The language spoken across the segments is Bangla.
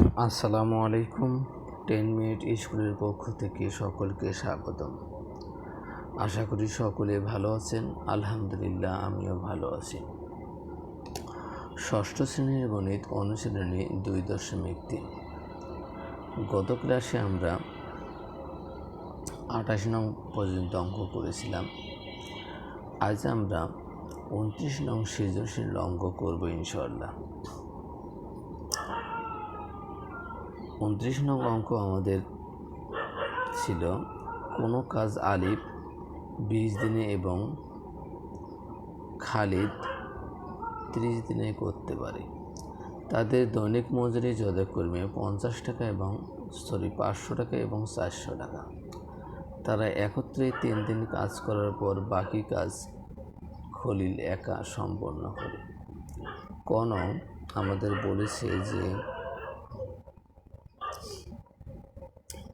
আসসালামু আলাইকুম, টেন মিনিট স্কুলের পক্ষ থেকে সকলকে স্বাগতম। আশা করি সকলে ভালো আছেন, আলহামদুলিল্লাহ আমিও ভালো আছি। ষষ্ঠ শ্রেণির গণিত অনুশীলনী দুই দশমিক তিন। গত ক্লাসে আমরা আঠাশ নং পর্যন্ত অঙ্ক করেছিলাম। আজ আমরা উনত্রিশ নং সৃজনশীল অঙ্ক করব ইনশাল্লাহ উনত্রিশ নং অঙ্ক আমাদের ছিল। কোনো কাজ আলিফ, বিশ দিনে এবং খালিদ ত্রিশ দিনে করতে পারে। তাদের দৈনিক মজুরি যথাক্রমে পঞ্চাশ টাকা এবং সরি পাঁচশো টাকা এবং চারশো টাকা। তারা একত্রে তিন দিন কাজ করার পর বাকি কাজ খলিল একা সম্পন্ন করে। কোন আমাদের বলেছে যে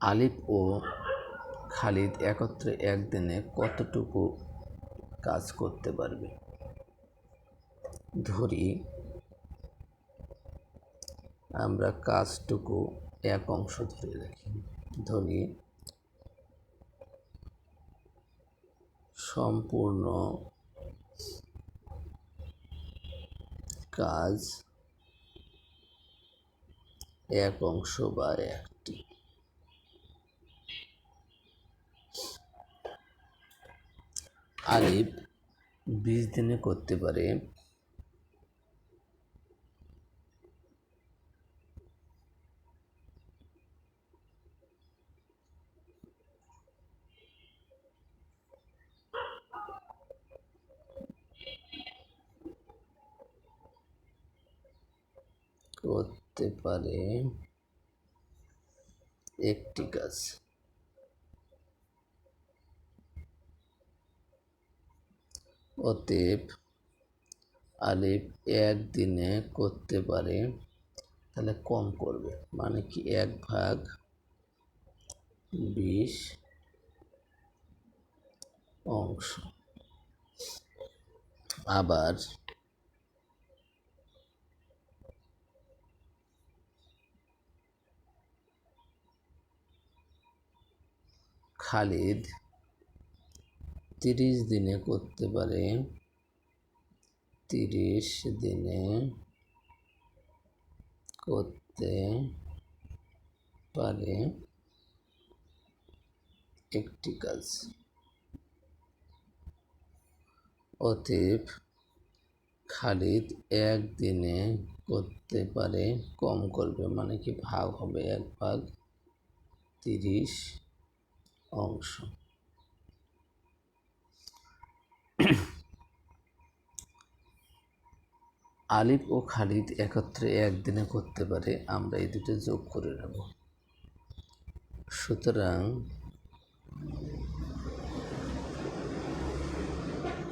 আলিফ ও খালিদ একত্রে একদিনে কতটুকু কাজ করতে পারবে? ধরি, আমরা কাজটুকু এক অংশ ধরে রাখি। ধরি, সম্পূর্ণ কাজ এক অংশ বা একটি। আলিফ বিশ দিনে করতে পারে। করতে পারে একটি কাজ অতএব আলিফ একদিনে করতে পারে, তাহলে কম করবে। মানে কি এক ভাগ বিশ অংশ। আবার খালিদ তিরিশ দিনে করতে পারে। তিরিশ দিনে করতে পারে একটি কাজ। অতএব খালিদ একদিনে করতে পারে, কম করবে মানে কি ভাগ হবে, এক ভাগ তিরিশ অংশ। আলিফ ও খালিদ একত্রে একদিনে করতে পারে, আমরা এই দুটো যোগ করে নেব। সুতরাং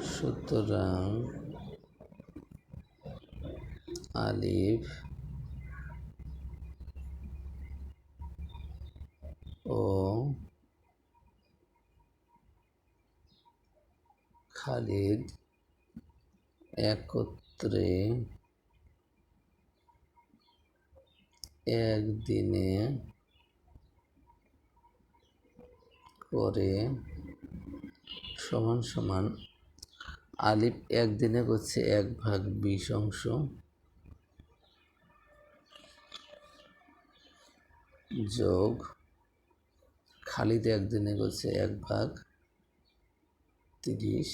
সুতরাং আলিফ ও খালিদ একত্রে একদিনে করে সমান সমান আলিফ একদিনে করছে এক ভাগ বিশ অংশ। যোগ খালিদ একদিনে করছে এক ভাগ তিরিশ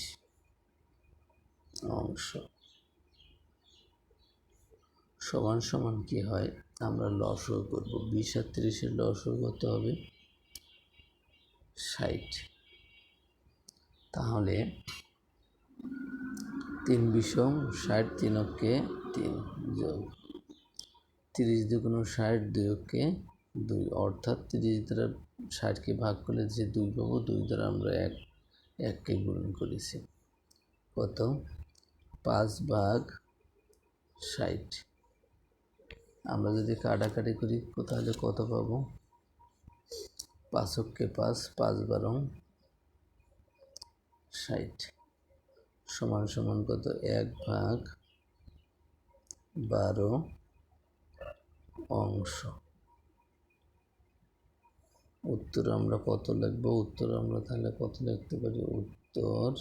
অংশ। সমান সমান কি হয়? আমরা লসও করব। বিশ আর তিরিশের লসও করতে হবে ষাট। তাহলে তিন বিষম ষাট তিনকে তিন যোগ। তিরিশ দুগুণ ষাট দুইকে দুই। অর্থাৎ তিরিশ দ্বারা ষাটকে ভাগ করলে যে দুই পাবো, দুই দ্বারা আমরা এক, এককে গুণ করেছি। কত? পাঁচ ভাগ ষাট। আমরা যদি কাটাকাটি করি, তাহলে কত পাবো? পাঁচককে পাঁচ পাঁচ বারং ষাট। সমান সমান কত? এক ভাগ বারো অংশ। উত্তর আমরা কত লিখব? উত্তর আমরা তাহলে কত লিখতে পারি? উত্তর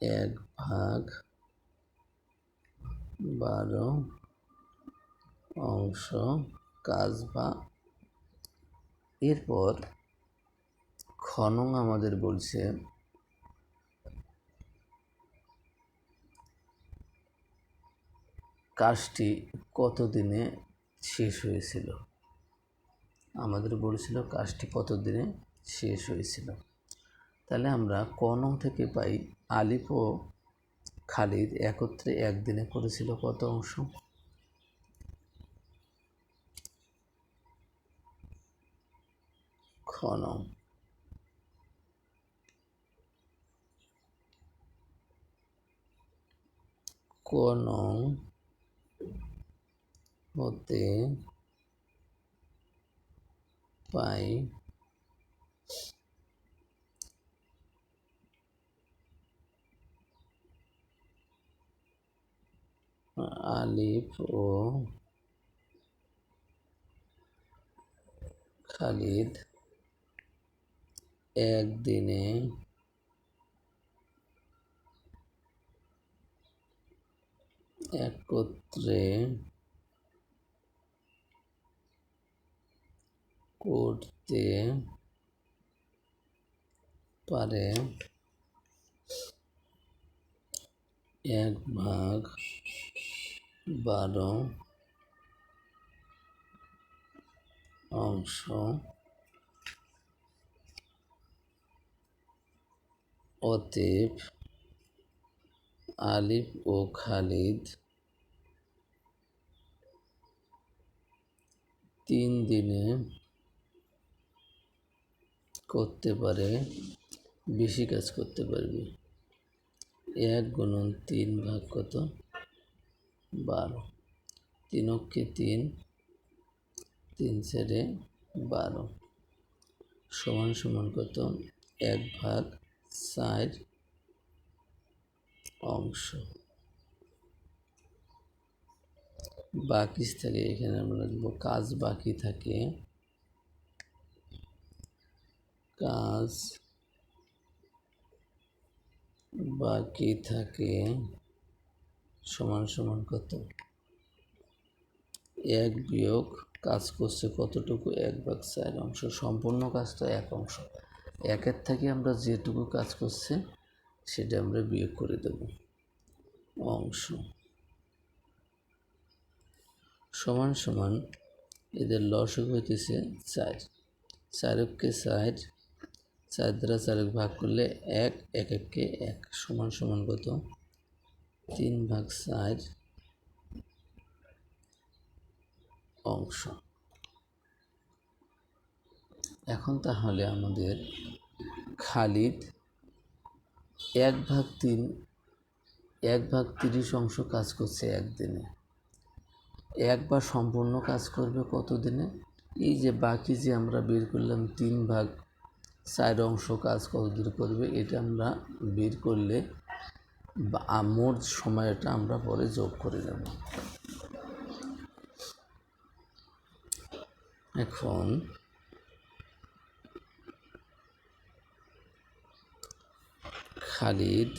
এক ভাগ বারো অংশ, কাজ বা এরপর খনং আমাদের বলছে কাজটি কত দিনে শেষ হয়েছিল? আমাদের বলেছিল কাজটি কত দিনে শেষ হয়েছিল? তাহলে আমরা কনং থেকে পাই আলিফ খালিদ একত্রে একদিনে করেছিল কত অংশ? খনং কনং হতে পাই আলিফ ও খালিদ একদিনে একত্রে করতে পারে এক ভাগ বারো অংশ। অতএব আলিফ ও খালিদ। তিন দিনে করতে পারে, বেশি কাজ করতে পারবে। এক গুণন তিন ভাগ কত? বারো। তিন অক্ষে তিন তিন ছেড়ে বারো। সমান সমান কত? এক ভাগ চার অংশ। বাকি থাকে এখানে আমরা লিখব, কাজ বাকি থাকে। কাজ বাকি থাকে। সমান সমান কত? এক বিয়োগ কাজ করছে কতটুকু? এক ভাগ চার অংশ। সম্পূর্ণ কাজ তো এক অংশ। একের থেকে আমরা যেটুকু কাজ করছে, সেটা আমরা বিয়োগ করে দেব। অংশ। সমান সমান এদের লসক হইতেছে চার। চারককে চার চার দ্বারা চারক ভাগ করলে এক এক এককে এক। সমান সমান কত? তিন ভাগ চার অংশ। এখন তাহলে আমাদের খালিদ এক ভাগ তিন, এক ভাগ তিরিশ অংশ কাজ করছে একদিনে। একবার সম্পূর্ণ কাজ করবে কত দিনে এই যে বাকি যে আমরা বের করলাম তিন ভাগ চার অংশ কাজ কতদূর করবে, এটা আমরা বের করলে মোট সময়টা আমরা পরে যোগ করে নেব। এখন খালিদ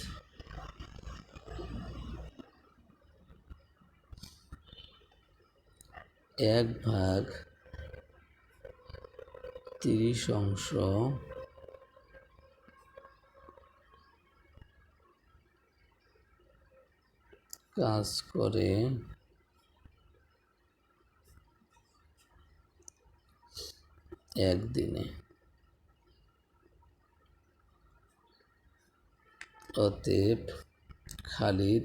এক ভাগ তিরিশ অংশ কাজ করে। একদিনে। অতএব খালিদ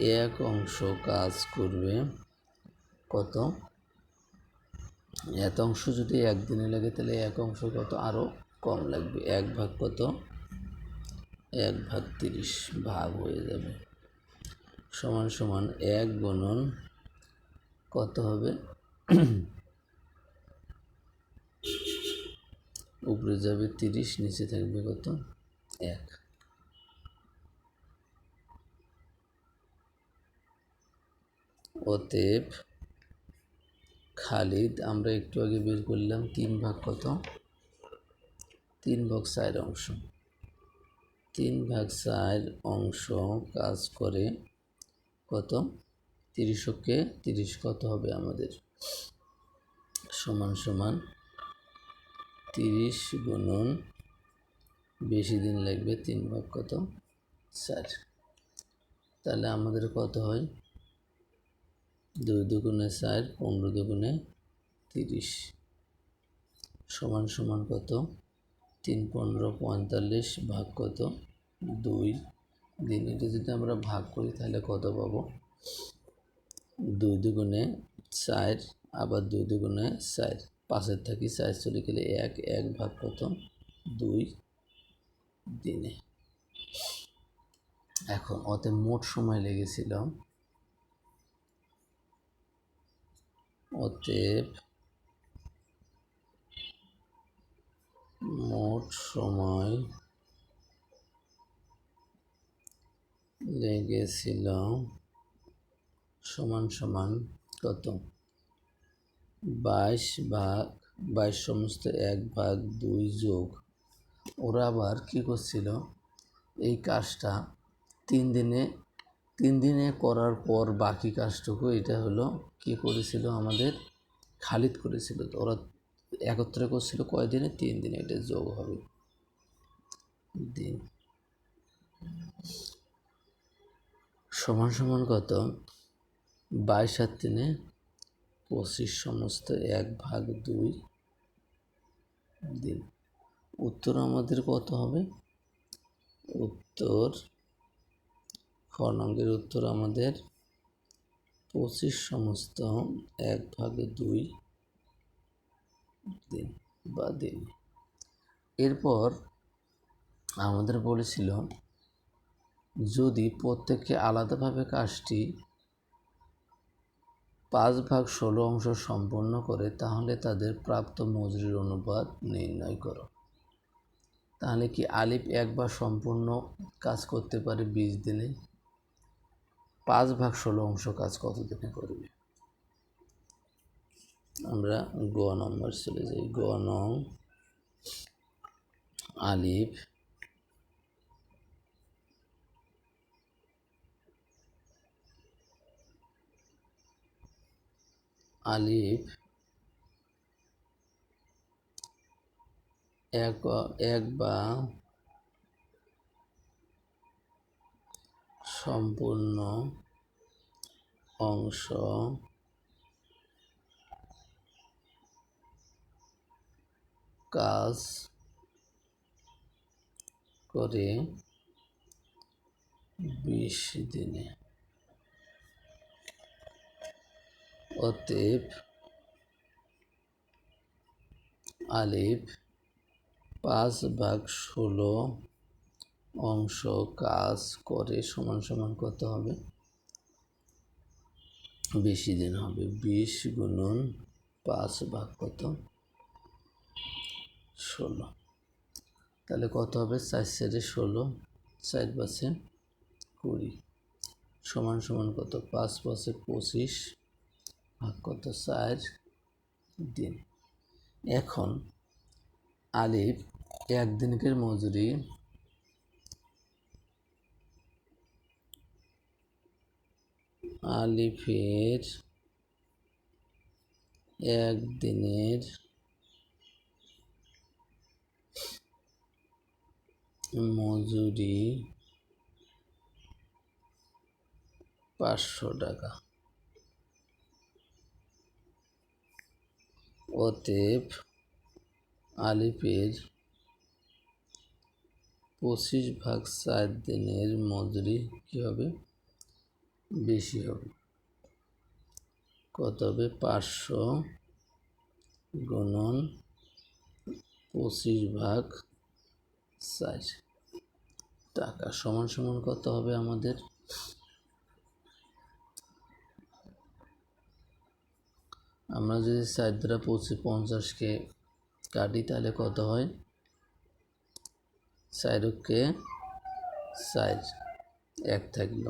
এক অংশ কাজ করবে। কত? এত অংশ যদি একদিনে লাগে, তাহলে এক অংশ কত? আরও কম লাগবে। এক ভাগ কত? এক ভাগ তিরিশ ভাগ হয়ে যাবে। সমান সমান এক গণন কত হবে? উপরে যাবে তিরিশ, নিচে থাকবে কত? এক। অতএব খালিদ, আমরা একটু আগে বের করলাম তিন ভাগ কত? তিন ভাগ চার অংশ। তিন ভাগ চার অংশ কাজ করে কত তিরিশকে তিরিশ কত হবে আমাদের? সমান সমান তিরিশ গুণন, বেশি দিন লাগবে তিন ভাগ কত? চার। তাহলে আমাদের কত হয়? দুই দুগুণে চার, পনেরো দুগুণে তিরিশ। সমান সমান কত? তিন পনেরো পঁয়তাল্লিশ ভাগ কত? দুই। দিন এটা যদি আমরা ভাগ করি, তাহলে কত পাবো? দুই দুগুণে চার, আবার দুই দুগুণে চার। পাশের থাকি চার চলে গেলে এক এক ভাগ কত? দুই দিনে। এখন ওতে মোট সময় লেগেছিল। অতএব মোট সময় লেগেছিল সমান সমান কত? বাইশ ভাগ, বাইশ সমস্ত এক ভাগ দুই যোগ। ওরা আবার কী করছিল? এই কাজটা তিন দিনে তিন দিনে করার পর বাকি কাজটুকু এটা হলো কি করেছিল আমাদের? খালিদ করেছিল। ওরা একত্রে করছিল কয় দিনে? তিন দিনে এটা যোগ হবে। দিন সমান সমান কত? বাইশ আর তিনে পঁচিশ সমস্ত এক ভাগ দুই দিন। উত্তর আমাদের কত হবে? উত্তর, খ নঙ্গের উত্তর আমাদের পঁচিশ সমস্ত এক ভাগে দুই দিন বা দিন। এরপর আমাদের বলেছিল যদি প্রত্যেককে আলাদাভাবে কাজটি পাঁচ ভাগ ষোলো অংশ সম্পন্ন করে, তাহলে তাদের প্রাপ্ত মজুরির অনুপাত নির্ণয় করো। তাহলে কি আলিফ একবার সম্পূর্ণ কাজ করতে পারে বিশ দিনে? পাঁচ ভাগ ষোলো অংশ কাজ কত দিনে করবে? আমরা গ নম্বর চলে যাই। গ নং আলিফ আলিফ এক এক বা সম্পূর্ণ অংশ কাজ করে বিশ দিনে। অতএব আলিফ, পাঁচ ভাগ ষোলো অংশ কাজ করে সমান সমান কত হবে? বেশি দিন হবে। বিশ গুণন পাঁচ ভাগ কত? ষোলো। তাহলে কত হবে? চার সাইডে ষোলো, চার পাশে কুড়ি। সমান সমান কত? পাঁচ পাশে পঁচিশ। ভাগ কত চার দিন। এখন আলিফ একদিনকের মজুরি। আলিফের একদিনের মজুরি পাঁচশো টাকা। অতএব আলিফের পঁচিশ ভাগ চার দিনের মজুরি কী হবে? বেশি হবে। কত হবে? পাঁচশো গুণন পঁচিশ ভাগ চার টাকা সমান সমান কত হবে আমাদের? আমরা যদি চার দ্বারা পঁচিশ পঞ্চাশকে কাটি, তাহলে কত হয়? চারকে চার এক থাকল।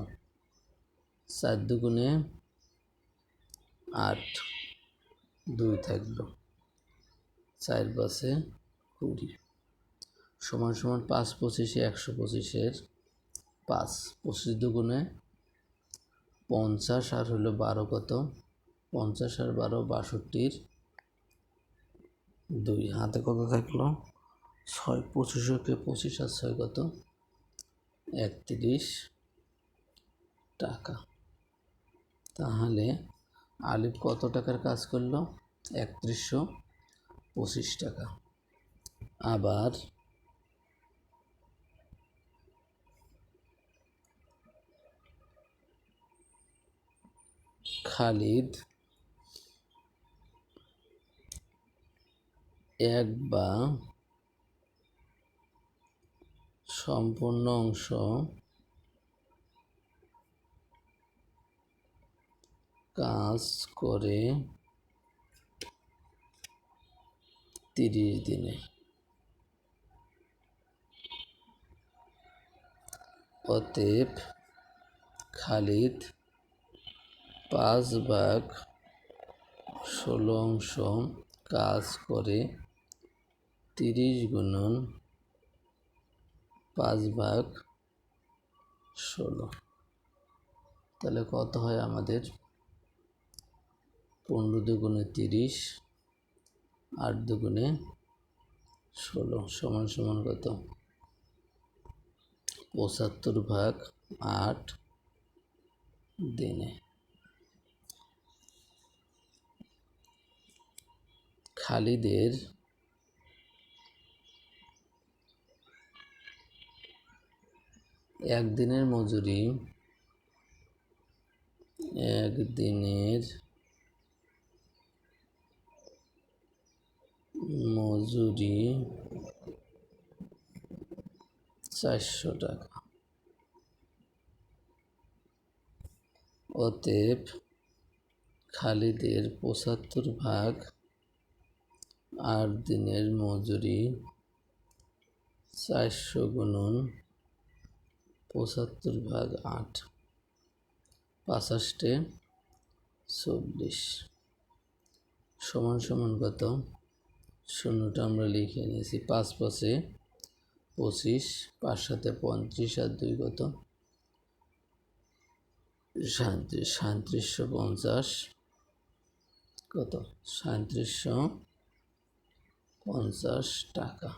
চার দুগুণে আট দুই থাকল। চার পাশে কুড়ি। সমান সমান পাঁচ পঁচিশে একশো পঁচিশের পাঁচ। পঁচিশ দুগুণে পঞ্চাশ, আর হলো বারো কত? পঞ্চাশ আর বারো বাষট্টির দুই। হাতে কত থাকল? ছয় পঁচিশকে পঁচিশ আর ছয় কত? একত্রিশ টাকা। তাহলে আলিফ কত টাকার কাজ করল? একত্রিশশো পঁচিশ টাকা। আবার খালিদ এক বা সম্পূর্ণ অংশ কাজ করে তিরিশ দিনে। অতএব খালিদ পাঁচ ভাগ ষোলো অংশ কাজ করে তিরিশ গুণন পাঁচ ভাগ ষোলো। তাহলে কত হয় আমাদের? পনেরো দুগুণে তিরিশ, আট দুগুণে ষোলো, সমান সমান কত? পঁচাত্তর ভাগ আট দিনে। খালিদের একদিনের মজুরি একদিনের মজুরি চারশো টাকা। অতএব খালিদের পঁচাত্তর ভাগ আট দিনের মজুরি চারশো গুণন পঁচাত্তর ভাগ আট পাঁচাশটে চল্লিশ সমান সমান কত? শূন্যটা আমরা লিখে নিয়েছি পাঁচ পাশে পঁচিশ, পাঁচ সাথে পঁয়ত্রিশ, আর দুই কত? সাঁত্রিশ, সাঁত্রিশশো পঞ্চাশ। কত? সাঁত্রিশশো পঞ্চাশ টাকা।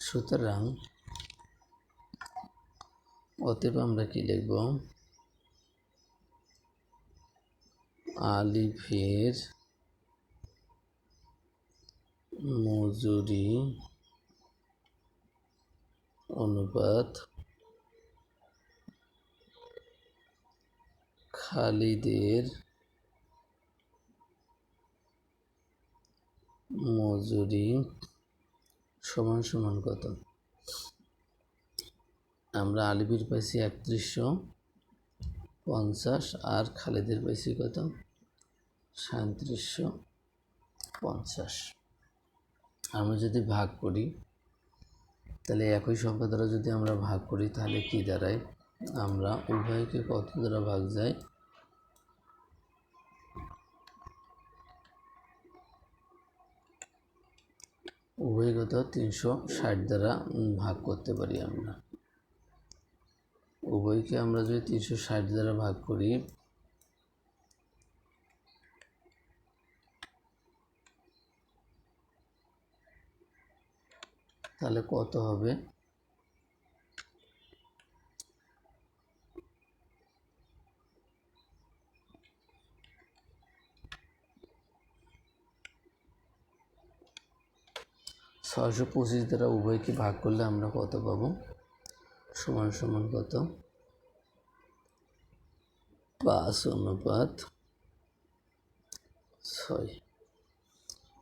সুতরাং অতএব আমরা কি লিখব? আলিফের মজুরি অনুপাত খালিদের মজুরি সমান সমান কত? আমরা আলিবির পাইছি একত্রিশশো পঞ্চাশ আর খালেদের পাইছি কত? সাঁত্রিশশো পঞ্চাশ। আমরা যদি ভাগ করি, তাহলে একই সংখ্যা দ্বারা যদি আমরা ভাগ করি, তাহলে কি দাঁড়ায়? আমরা উভয়কে কত দ্বারা ভাগ যায়? উভয়গত তিনশো ষাট দ্বারা ভাগ করতে পারি আমরা। উভয়কে আমরা যদি তিনশো ষাট দ্বারা ভাগ করি, তাহলে কত হবে? ছয়শো পঁচিশ দ্বারা উভয়কে ভাগ করলে আমরা কত পাবো? সমান সমান কত? পাঁচ অনুপাত ছয়।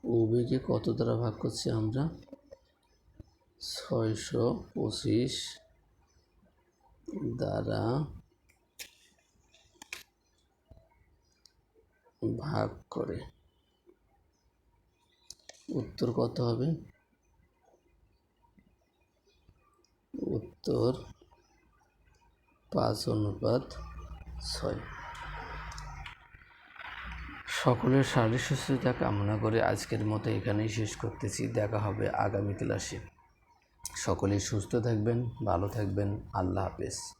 উভয়কে কত দ্বারা ভাগ করছি আমরা? ছয়শো পঁচিশ দ্বারা ভাগ করে। উত্তর কত হবে? উত্তর পাঁচ অনুপাত ছয়। সকলের শারীরিক সুস্থতা কামনা করে আজকের মতো এখানেই শেষ করতেছি। দেখা হবে আগামী ক্লাসে। সকলেই সুস্থ থাকবেন, ভালো থাকবেন। আল্লাহ হাফেজ।